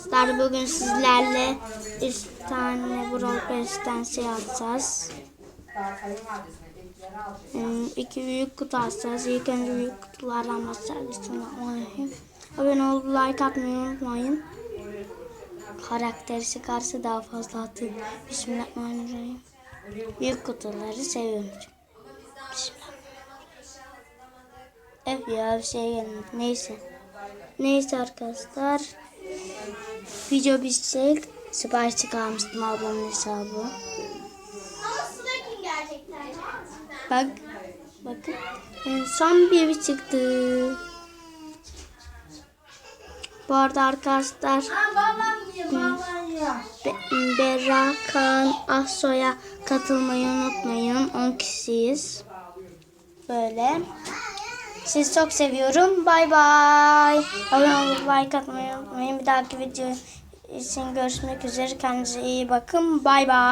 Arkadaşlar bugün sizlerle 3 tane Brawl Pass'ten şey atacağız. Hmm, iki büyük kutu açacağız. İlk önce büyük kutulardan başlayalım. Bismillahirrahmanirrahim. Abone olup like atmayı unutmayın. Karakteri çıkarsa daha fazla atın. Bismillahirrahmanirrahim. Büyük kutuları seviyorum. Bismillahirrahmanirrahim. Evet ya bir şey gelmedi. Neyse. Neyse arkadaşlar. Video bitecek. Sipariş çıkarmıştım ablamın hesabı. Ama Slaking gerçekten. Bak. Bakın. En son bir çıktı. Bu arada arkadaşlar. Be- Berra, Kaan, Ahso'ya katılmayı unutmayın. 10 kişiyiz. Böyle. Sizi çok seviyorum. Bay bay. Abone olup like atmayı unutmayın. Bir dahaki video için görüşmek üzere. Kendinize iyi bakın. Bay bay.